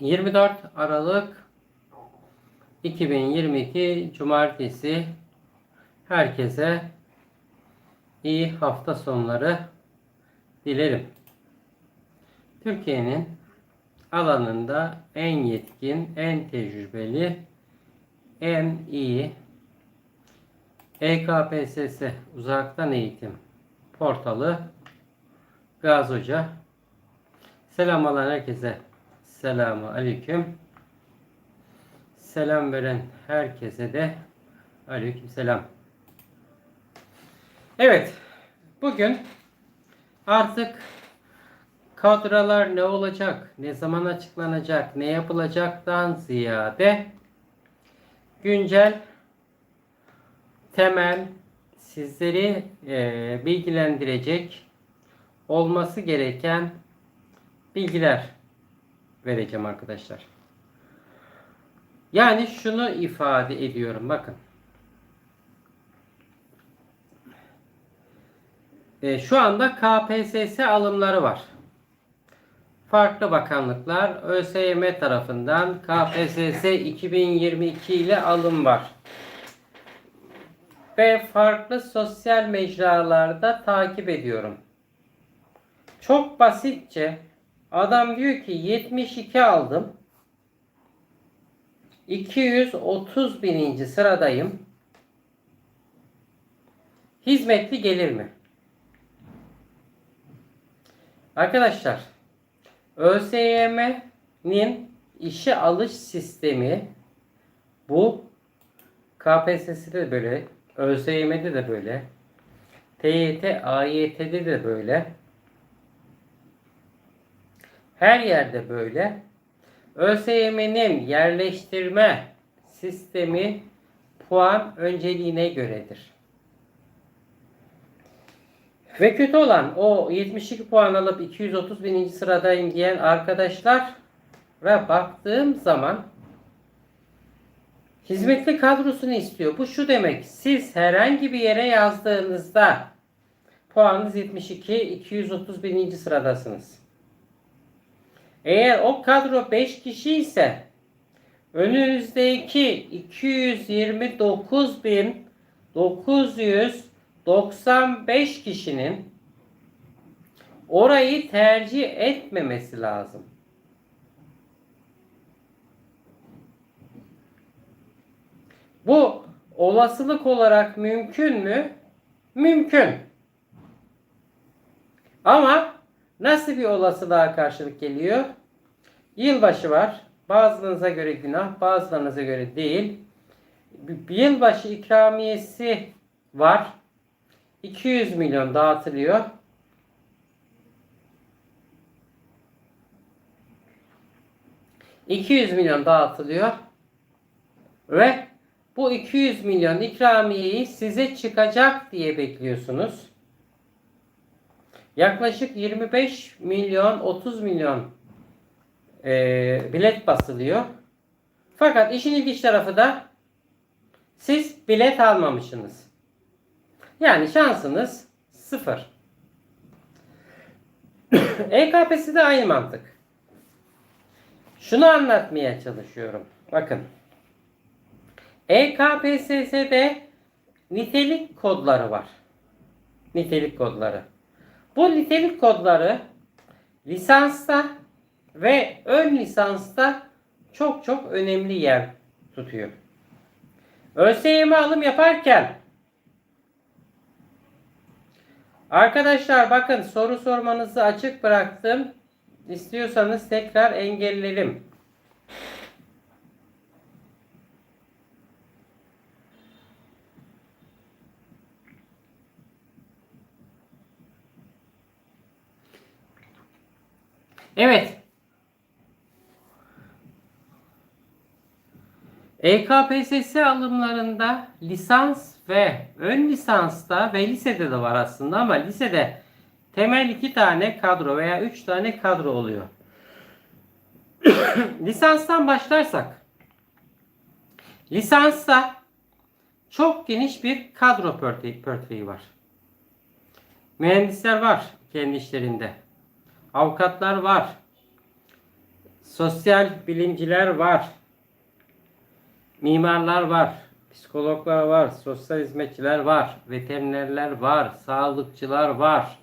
24 Aralık 2022 Cumartesi herkese iyi hafta sonları dilerim. Türkiye'nin alanında en yetkin, en tecrübeli, en iyi EKPSS uzaktan eğitim portalı Gaz Hoca. Selam alan herkese selamu aleyküm. Selam veren herkese de aleyküm selam. Evet, bugün artık kadrolar ne olacak, ne zaman açıklanacak, ne yapılacaktan ziyade güncel, temel, sizleri e, bilgilendirecek olması gereken bilgiler vereceğim arkadaşlar. Yani şunu ifade ediyorum bakın. E, şu anda KPSS alımları var. Farklı bakanlıklar ÖSYM tarafından KPSS 2022 ile alım var. Ve farklı sosyal mecralarda takip ediyorum. Çok basitçe adam diyor ki 72 aldım. 230 bininci sıradayım. Hizmetli gelir mi? Arkadaşlar ÖSYM'nin işe alış sistemi bu KPSS'de de böyle, ÖSYM'de de böyle, TYT, AYT'de de böyle. Her yerde böyle. ÖSYM'nin yerleştirme sistemi puan önceliğine göredir. Ve kötü olan o 72 puan alıp 230 bininci sıradayım diyen arkadaşlara baktığım zaman hizmetli kadrosunu istiyor. Bu şu demek. Siz herhangi bir yere yazdığınızda puanınız 72, 230 bininci sıradasınız. Eğer o kadro 5 kişi ise önünüzdeki 229.995 kişinin orayı tercih etmemesi lazım. Bu olasılık olarak mümkün mü? Mümkün. Ama nasıl bir olasılığa karşılık geliyor? Yılbaşı var. Bazılarınıza göre günah, bazılarınıza göre değil. Bir Yılbaşı ikramiyesi var. 200 milyon dağıtılıyor. ...200 milyon dağıtılıyor... ...ve bu 200 milyon ikramiyeyi size çıkacak diye bekliyorsunuz. Yaklaşık 25 milyon 30 milyon e, bilet basılıyor. Fakat işin ilginç tarafı da siz bilet almamışsınız. Yani şansınız sıfır. EKP'si de aynı mantık. Şunu anlatmaya çalışıyorum. Bakın. EKPSS'de nitelik kodları var. Nitelik kodları. Bu nitelik kodları lisansta ve ön lisansta çok çok önemli yer tutuyor. ÖSYM alım yaparken Arkadaşlar bakın soru sormanızı açık bıraktım. İstiyorsanız tekrar engellerim. Evet. EKPSS alımlarında lisans ve ön lisansta ve lisede de var aslında ama lisede temel iki tane kadro veya üç tane kadro oluyor. Lisanstan başlarsak lisansta çok geniş bir kadro portföyü var. Mühendisler var kendi işlerinde. Avukatlar var. Sosyal bilimciler var. Mimarlar var. Psikologlar var. Sosyal hizmetçiler var. Veterinerler var. Sağlıkçılar var.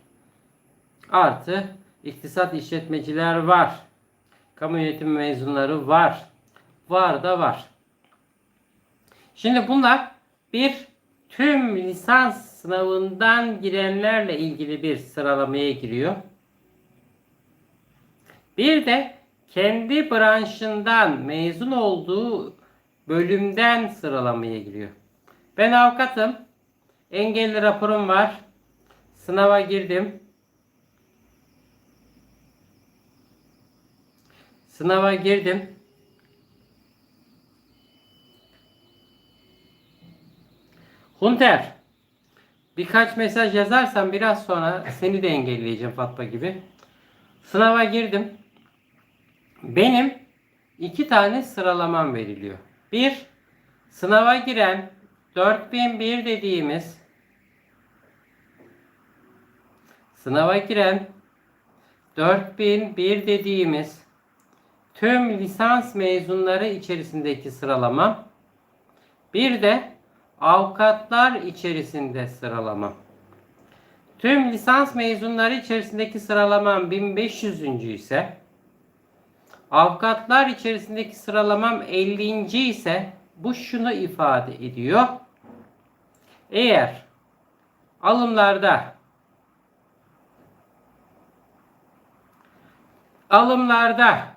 Artı iktisat işletmeciler var. Kamu yönetimi mezunları var. Var da var. Şimdi bunlar bir tüm lisans sınavından girenlerle ilgili bir sıralamaya giriyor. Bir de kendi branşından mezun olduğu bölümden sıralamaya giriyor. Ben avukatım. Engelli raporum var. Sınava girdim. Sınava girdim. Hunter. Birkaç mesaj yazarsan biraz sonra seni de engelleyeceğim Fatma gibi. Sınava girdim. Benim iki tane sıralamam veriliyor. Bir, sınava giren 4001 dediğimiz sınava giren 4001 dediğimiz tüm lisans mezunları içerisindeki sıralama bir de avukatlar içerisinde sıralama. Tüm lisans mezunları içerisindeki sıralamam 1500. ise avukatlar içerisindeki sıralamam 50. ise bu şunu ifade ediyor. Eğer alımlarda alımlarda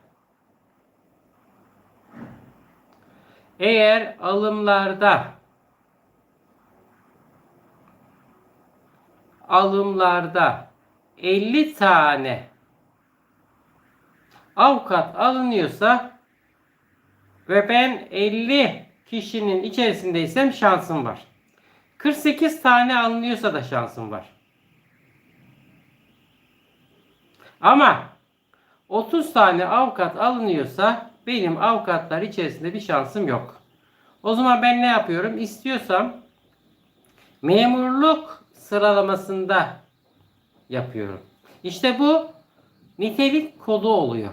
eğer alımlarda alımlarda 50 tane avukat alınıyorsa ve ben 50 kişinin içerisindeysem şansım var. 48 tane alınıyorsa da şansım var. Ama 30 tane avukat alınıyorsa benim avukatlar içerisinde bir şansım yok. O zaman ben ne yapıyorum? İstiyorsam memurluk sıralamasında yapıyorum. İşte bu nitelik kodu oluyor.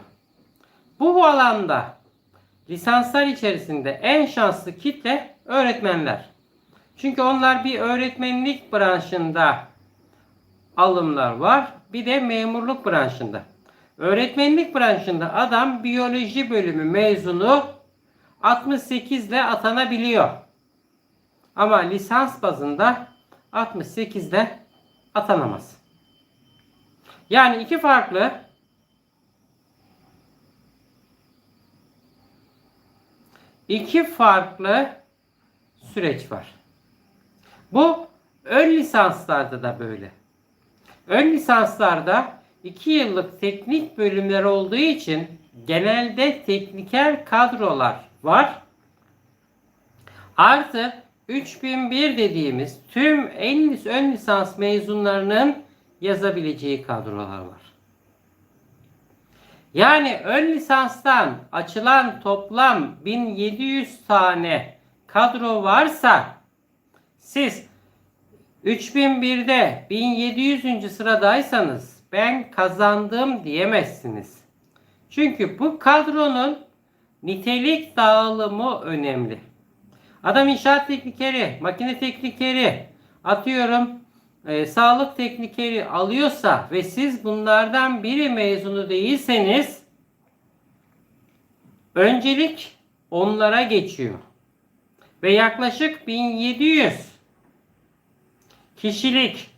Bu alanda lisanslar içerisinde en şanslı kitle öğretmenler. Çünkü onlar bir öğretmenlik branşında alımlar var. Bir de memurluk branşında. Öğretmenlik branşında adam biyoloji bölümü mezunu 68 ile atanabiliyor. Ama lisans bazında 68 ile atanamaz. Yani iki farklı iki farklı süreç var. Bu ön lisanslarda da böyle. Ön lisanslarda 2 yıllık teknik bölümler olduğu için genelde tekniker kadrolar var. Artı 3001 dediğimiz tüm en ön lisans mezunlarının yazabileceği kadrolar var. Yani ön lisanstan açılan toplam 1700 tane kadro varsa siz 3001'de 1700. sıradaysanız ben kazandım diyemezsiniz. Çünkü bu kadronun nitelik dağılımı önemli. Adam inşaat teknikeri, makine teknikeri, atıyorum e, sağlık teknikeri alıyorsa ve siz bunlardan biri mezunu değilseniz öncelik onlara geçiyor. Ve yaklaşık 1700 kişilik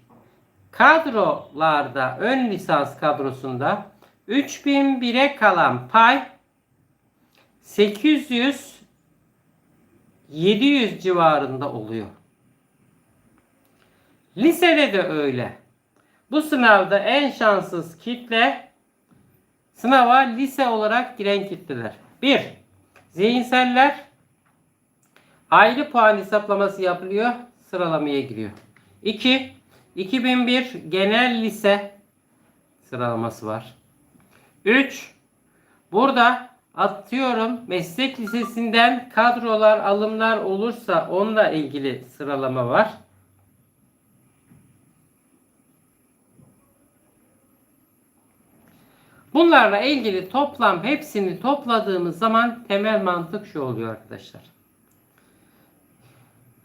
kadrolarda ön lisans kadrosunda 3001'e kalan pay 800 700 civarında oluyor. Lisede de öyle. Bu sınavda en şanssız kitle sınava lise olarak giren kitleler. 1. Zihinseller ayrı puan hesaplaması yapılıyor. Sıralamaya giriyor. 2. 2001 genel lise sıralaması var. 3. Burada atıyorum meslek lisesinden kadrolar alımlar olursa onunla ilgili sıralama var. Bunlarla ilgili toplam hepsini topladığımız zaman temel mantık şu oluyor arkadaşlar.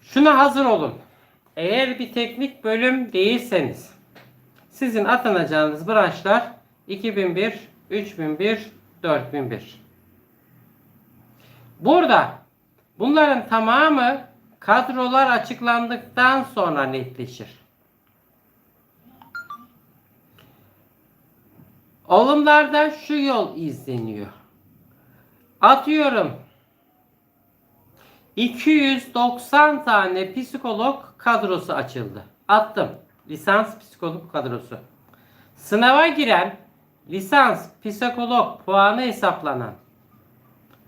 Şuna hazır olun. Eğer bir teknik bölüm değilseniz sizin atanacağınız branşlar 2001, 3001, 4001. Burada bunların tamamı kadrolar açıklandıktan sonra netleşir. Olumlarda şu yol izleniyor. Atıyorum 290 tane psikolog kadrosu açıldı. Attım. Lisans psikolog kadrosu. Sınava giren lisans psikolog puanı hesaplanan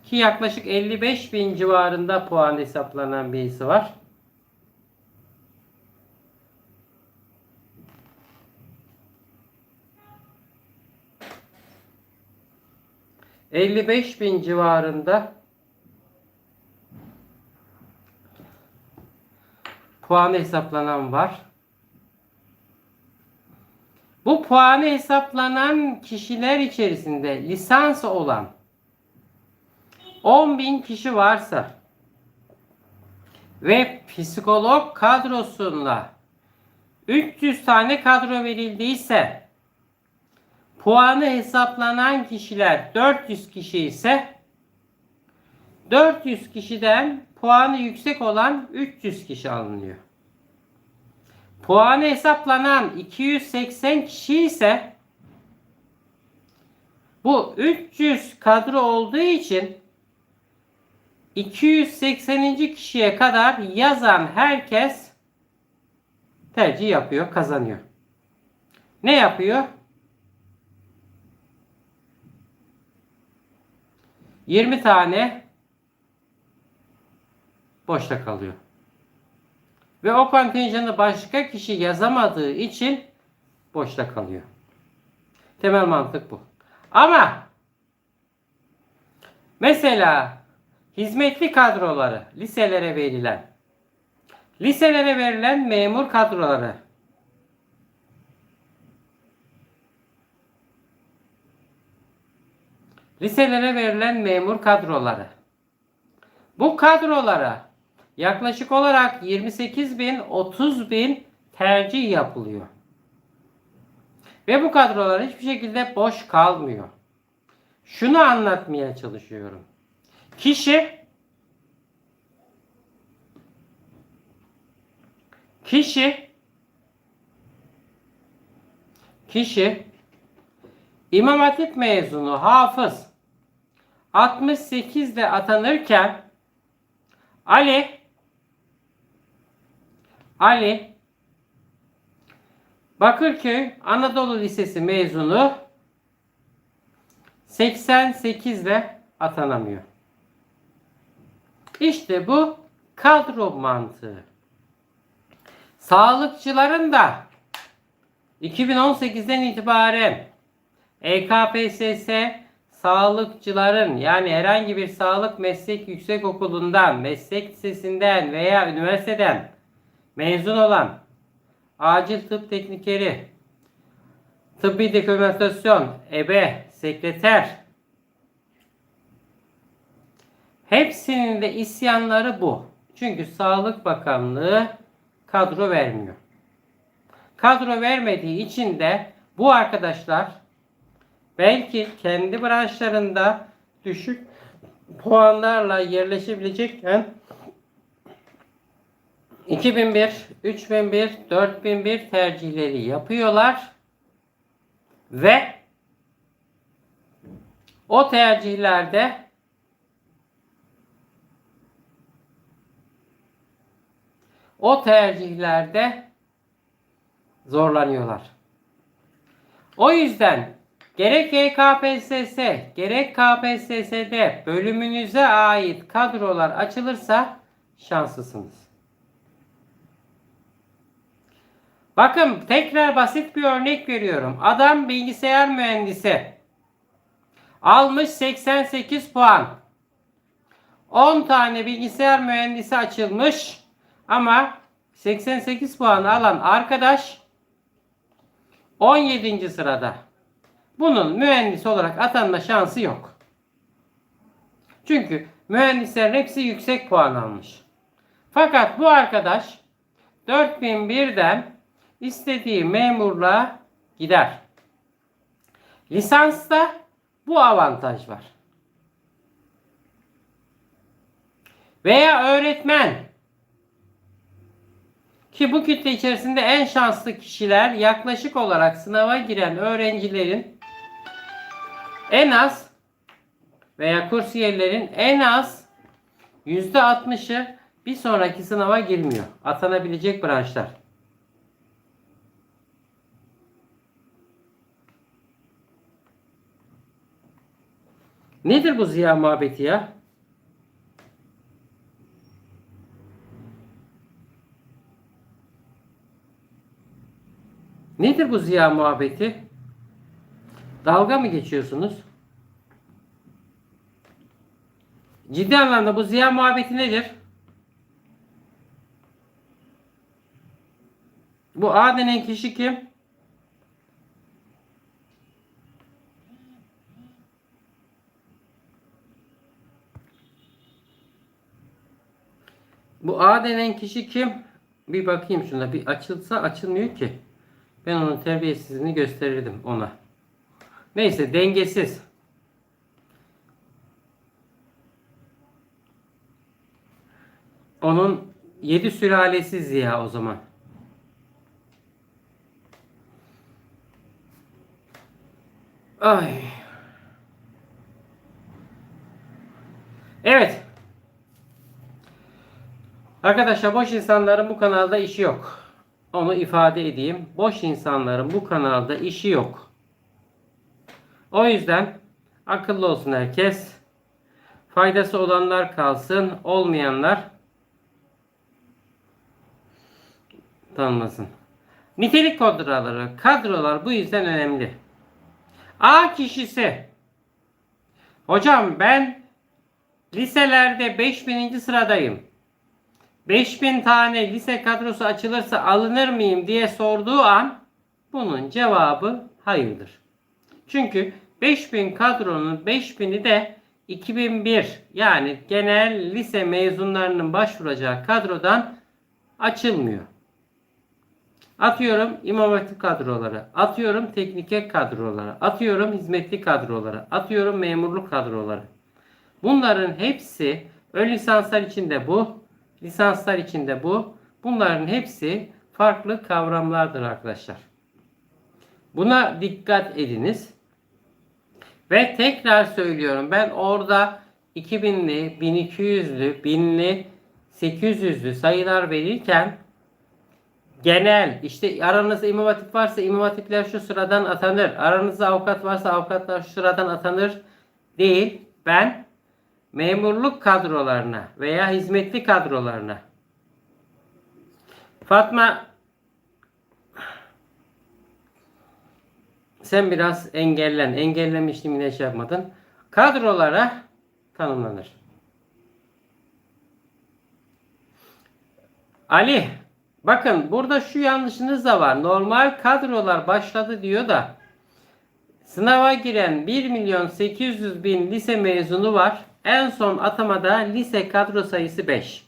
ki yaklaşık 55 bin civarında puan hesaplanan birisi var. ...55 bin civarında... ...puanı hesaplanan var. Bu puanı hesaplanan kişiler içerisinde lisans olan 10 bin kişi varsa ve psikolog kadrosunda 300 tane kadro verildiyse puanı hesaplanan kişiler 400 kişi ise 400 kişiden puanı yüksek olan 300 kişi alınıyor. Puanı hesaplanan 280 kişi ise bu 300 kadro olduğu için 280. kişiye kadar yazan herkes tercih yapıyor, kazanıyor. Ne yapıyor? 20 tane boşta kalıyor. Ve o kontenjanı başka kişi yazamadığı için boşta kalıyor. Temel mantık bu. Ama mesela hizmetli kadroları, liselere verilen, liselere verilen memur kadroları, liselere verilen memur kadroları, bu kadrolara yaklaşık olarak 28 bin 30 bin tercih yapılıyor. Ve bu kadrolar hiçbir şekilde boş kalmıyor. Şunu anlatmaya çalışıyorum. Kişi kişi kişi İmam Hatip mezunu hafız 68 de atanırken Ali Ali Bakırköy Anadolu Lisesi mezunu 88 ile atanamıyor. İşte bu kadro mantığı. Sağlıkçıların da 2018'den itibaren EKPSS sağlıkçıların yani herhangi bir sağlık meslek yüksek okulundan, meslek lisesinden veya üniversiteden mezun olan acil tıp teknikeri, tıbbi dokümentasyon, ebe, sekreter hepsinin de isyanları bu. Çünkü Sağlık Bakanlığı kadro vermiyor. Kadro vermediği için de bu arkadaşlar belki kendi branşlarında düşük puanlarla yerleşebilecekken 2001, 3001, 4001 tercihleri yapıyorlar ve o tercihlerde o tercihlerde zorlanıyorlar. O yüzden gerek YKPSS gerek KPSS'de bölümünüze ait kadrolar açılırsa şanslısınız. Bakın tekrar basit bir örnek veriyorum. Adam bilgisayar mühendisi. Almış 88 puan. 10 tane bilgisayar mühendisi açılmış. Ama 88 puan alan arkadaş 17. sırada. Bunun mühendis olarak atanma şansı yok. Çünkü mühendislerin hepsi yüksek puan almış. Fakat bu arkadaş 4001'den istediği memurluğa gider. Lisansta bu avantaj var. Veya öğretmen ki bu kitle içerisinde en şanslı kişiler yaklaşık olarak sınava giren öğrencilerin en az veya kursiyerlerin en az %60'ı bir sonraki sınava girmiyor. Atanabilecek branşlar. Nedir bu ziya muhabbeti ya? Nedir bu ziya muhabbeti? Dalga mı geçiyorsunuz? Ciddi anlamda bu ziya muhabbeti nedir? Bu A denen kişi kim? Bu A denen kişi kim? Bir bakayım şuna. Bir açılsa açılmıyor ki. Ben onun terbiyesizliğini gösterirdim ona. Neyse dengesiz. Onun yedi sülalesi Ziya o zaman. Ay. Evet. Arkadaşlar boş insanların bu kanalda işi yok. Onu ifade edeyim. Boş insanların bu kanalda işi yok. O yüzden akıllı olsun herkes. Faydası olanlar kalsın, olmayanlar tanımasın. Nitelik kadroları, kadrolar bu yüzden önemli. A kişisi. Hocam ben liselerde 5000. sıradayım. 5000 tane lise kadrosu açılırsa alınır mıyım diye sorduğu an bunun cevabı hayırdır. Çünkü 5000 kadronun 5000'i de 2001 yani genel lise mezunlarının başvuracağı kadrodan açılmıyor. Atıyorum İmam Hatip kadroları, atıyorum teknike kadroları, atıyorum hizmetli kadroları, atıyorum memurluk kadroları. Bunların hepsi ön lisanslar içinde bu, lisanslar içinde bu. Bunların hepsi farklı kavramlardır arkadaşlar. Buna dikkat ediniz. Ve tekrar söylüyorum ben orada 2000'li, 1200'lü, 1000'li, 800'lü sayılar verirken genel işte aranızda imam hatip varsa imam hatipler şu sıradan atanır. Aranızda avukat varsa avukatlar şu sıradan atanır değil. Ben memurluk kadrolarına veya hizmetli kadrolarına Fatma sen biraz engellen. Engellemiştim yine şey yapmadın. Kadrolara tanımlanır. Ali bakın burada şu yanlışınız da var. Normal kadrolar başladı diyor da sınava giren 1 milyon 800 bin lise mezunu var. En son atamada lise kadro sayısı 5.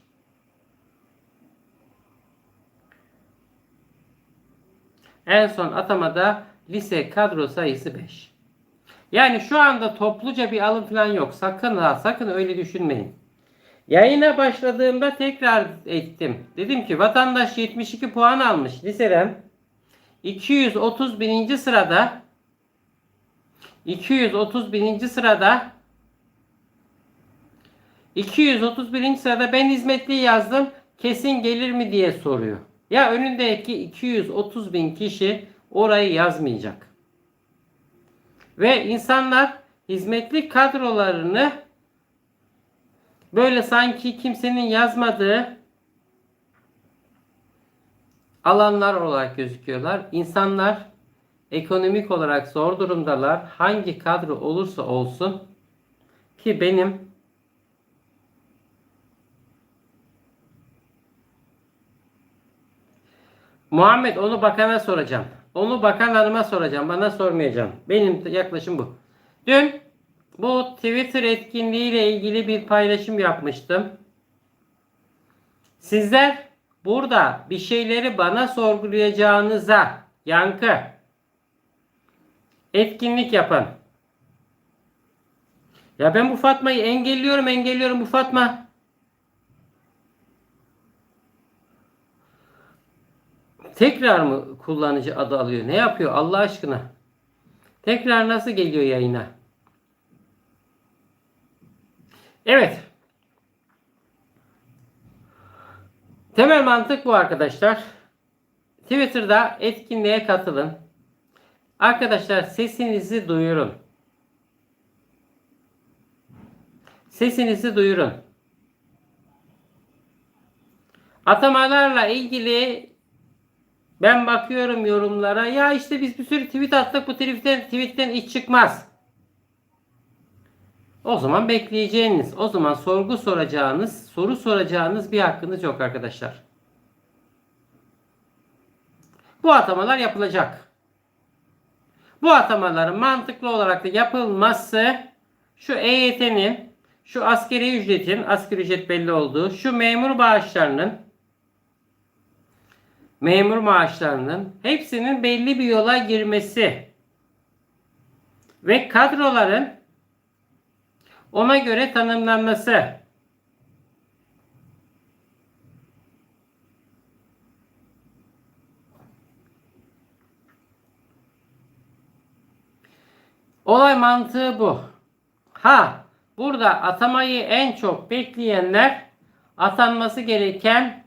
En son atamada lise kadro sayısı 5. Yani şu anda topluca bir alım falan yok. Sakın ha sakın öyle düşünmeyin. Yayına başladığımda tekrar ettim. Dedim ki vatandaş 72 puan almış liseden. 231. sırada 231. sırada 231. sırada ben hizmetli yazdım. Kesin gelir mi diye soruyor. Ya önündeki 230 bin kişi orayı yazmayacak. Ve insanlar hizmetli kadrolarını böyle sanki kimsenin yazmadığı alanlar olarak gözüküyorlar. İnsanlar ekonomik olarak zor durumdalar. Hangi kadro olursa olsun ki benim Muhammed onu bakana soracağım. Onu bakan hanıma soracağım. Bana sormayacağım. Benim yaklaşım bu. Dün bu Twitter etkinliğiyle ilgili bir paylaşım yapmıştım. Sizler burada bir şeyleri bana sorgulayacağınıza yankı etkinlik yapın. Ya ben bu Fatma'yı engelliyorum engelliyorum bu Fatma. Tekrar mı kullanıcı adı alıyor? Ne yapıyor Allah aşkına? Tekrar nasıl geliyor yayına? Evet. Temel mantık bu arkadaşlar. Twitter'da etkinliğe katılın. Arkadaşlar sesinizi duyurun. Sesinizi duyurun. Atamalarla ilgili ben bakıyorum yorumlara. Ya işte biz bir sürü tweet attık. Bu tweetten, tweetten iş çıkmaz. O zaman bekleyeceğiniz, o zaman sorgu soracağınız, soru soracağınız bir hakkınız yok arkadaşlar. Bu atamalar yapılacak. Bu atamaların mantıklı olarak da yapılması şu EYT'nin, şu askeri ücretin, asgari ücret belli olduğu, şu memur bağışlarının, memur maaşlarının hepsinin belli bir yola girmesi ve kadroların ona göre tanımlanması. Olay mantığı bu. Ha, burada atamayı en çok bekleyenler atanması gereken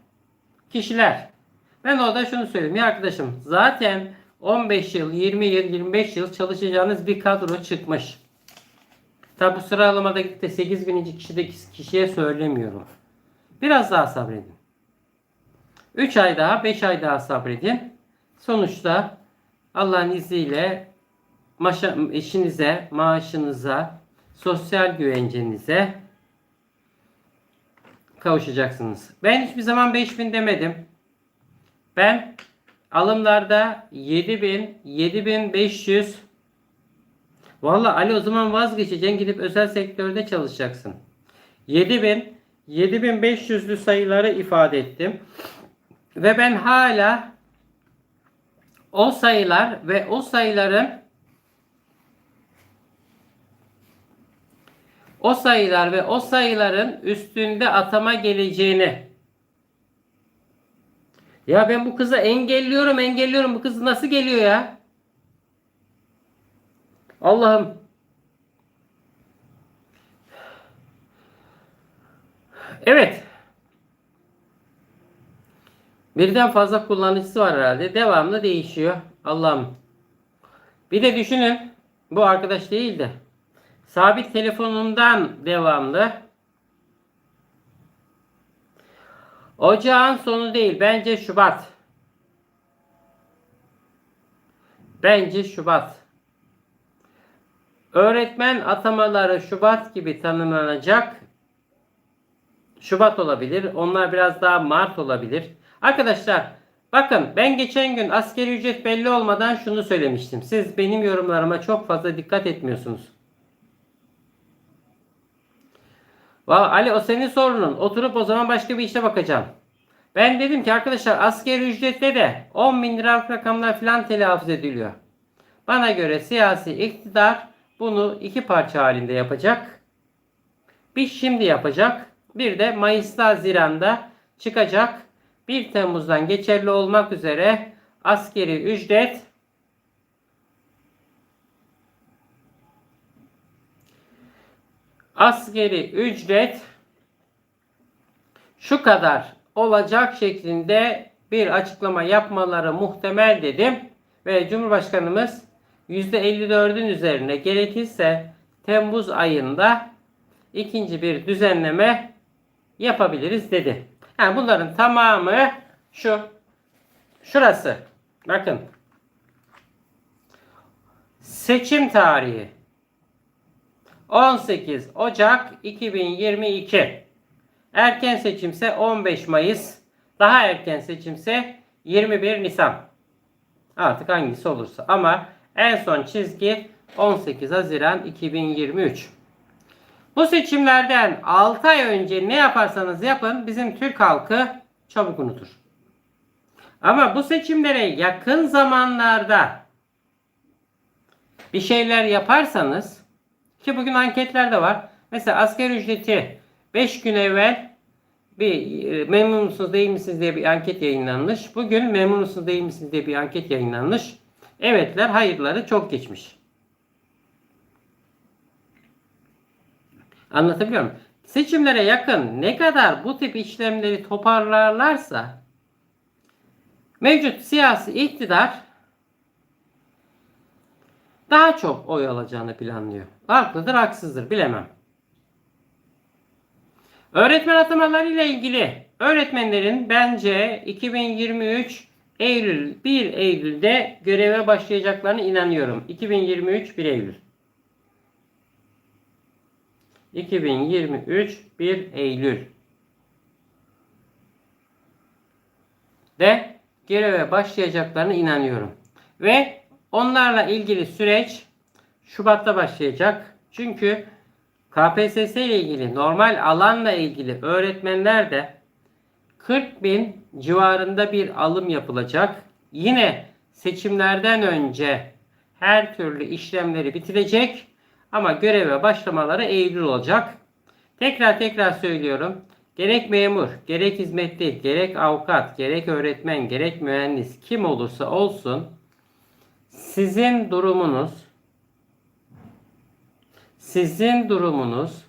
kişiler. Ben orada şunu söyleyeyim ya arkadaşım zaten 15 yıl, 20 yıl, 25 yıl çalışacağınız bir kadro çıkmış. Tabi bu sıralamadaki de 8000. kişideki kişiye söylemiyorum. Biraz daha sabredin. 3 ay daha, 5 ay daha sabredin. Sonuçta Allah'ın izniyle maşa, eşinize, maaşınıza, sosyal güvencenize kavuşacaksınız. Ben hiçbir zaman 5000 demedim. Ben alımlarda 7000, 7500 Valla Ali o zaman vazgeçeceksin gidip özel sektörde çalışacaksın. 7000, 7500'lü sayıları ifade ettim. Ve ben hala o sayılar ve o sayıların o sayılar ve o sayıların üstünde atama geleceğini ya ben bu kızı engelliyorum engelliyorum bu kız nasıl geliyor ya? Allah'ım. Evet. Birden fazla kullanıcısı var herhalde. Devamlı değişiyor. Allah'ım. Bir de düşünün. Bu arkadaş değil de. Sabit telefonundan devamlı. Ocağın sonu değil. Bence Şubat. Bence Şubat. Öğretmen atamaları Şubat gibi tanımlanacak. Şubat olabilir. Onlar biraz daha Mart olabilir. Arkadaşlar bakın ben geçen gün askeri ücret belli olmadan şunu söylemiştim. Siz benim yorumlarıma çok fazla dikkat etmiyorsunuz. Valla Ali o senin sorunun. Oturup o zaman başka bir işe bakacağım. Ben dedim ki arkadaşlar askeri ücrette de 10 bin liralık rakamlar falan telaffuz ediliyor. Bana göre siyasi iktidar bunu iki parça halinde yapacak. Bir şimdi yapacak. Bir de Mayıs'ta Haziran'da çıkacak. 1 Temmuz'dan geçerli olmak üzere askeri ücret askeri ücret şu kadar olacak şeklinde bir açıklama yapmaları muhtemel dedim ve Cumhurbaşkanımız %54'ün üzerine gerekirse Temmuz ayında ikinci bir düzenleme yapabiliriz dedi. Yani bunların tamamı şu. Şurası. Bakın. Seçim tarihi 18 Ocak 2022. Erken seçimse 15 Mayıs. Daha erken seçimse 21 Nisan. Artık hangisi olursa. Ama en son çizgi 18 Haziran 2023. Bu seçimlerden 6 ay önce ne yaparsanız yapın bizim Türk halkı çabuk unutur. Ama bu seçimlere yakın zamanlarda bir şeyler yaparsanız ki bugün anketler de var. Mesela asgari ücreti 5 gün evvel bir e, memnun musunuz değil misiniz diye bir anket yayınlanmış. Bugün memnun musunuz değil misiniz diye bir anket yayınlanmış. Evetler hayırları çok geçmiş. Anlatabiliyor muyum? Seçimlere yakın ne kadar bu tip işlemleri toparlarlarsa mevcut siyasi iktidar daha çok oy alacağını planlıyor. Haklıdır, haksızdır bilemem. Öğretmen atamaları ile ilgili öğretmenlerin bence 2023 Eylül 1 Eylül'de göreve başlayacaklarına inanıyorum. 2023 1 Eylül. 2023 1 Eylül de göreve başlayacaklarına inanıyorum. Ve onlarla ilgili süreç Şubat'ta başlayacak. Çünkü KPSS ile ilgili normal alanla ilgili öğretmenler de 40 bin civarında bir alım yapılacak. Yine seçimlerden önce her türlü işlemleri bitirecek ama göreve başlamaları Eylül olacak. Tekrar tekrar söylüyorum. Gerek memur, gerek hizmetli, gerek avukat, gerek öğretmen, gerek mühendis kim olursa olsun sizin durumunuz sizin durumunuz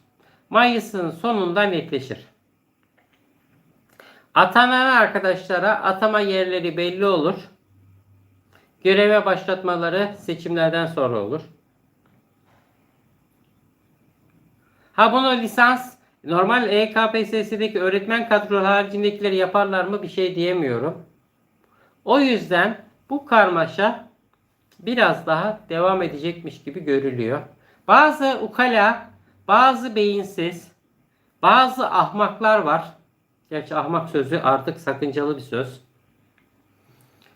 Mayıs'ın sonunda netleşir. Atanan arkadaşlara atama yerleri belli olur. Göreve başlatmaları seçimlerden sonra olur. Ha bunu lisans normal EKPSS'deki öğretmen kadro haricindekileri yaparlar mı bir şey diyemiyorum. O yüzden bu karmaşa biraz daha devam edecekmiş gibi görülüyor. Bazı ukala, bazı beyinsiz, bazı ahmaklar var. Gerçi ahmak sözü artık sakıncalı bir söz.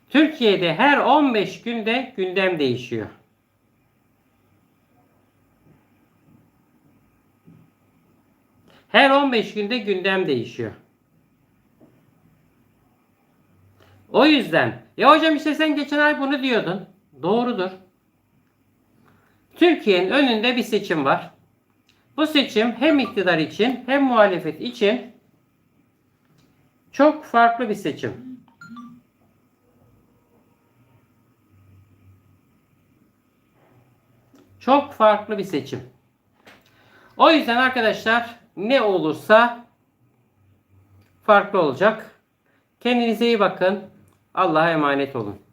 Türkiye'de her 15 günde gündem değişiyor. Her 15 günde gündem değişiyor. O yüzden ya hocam işte sen geçen ay bunu diyordun. Doğrudur. Türkiye'nin önünde bir seçim var. Bu seçim hem iktidar için hem muhalefet için çok farklı bir seçim. Çok farklı bir seçim. O yüzden arkadaşlar ne olursa farklı olacak. Kendinize iyi bakın. Allah'a emanet olun.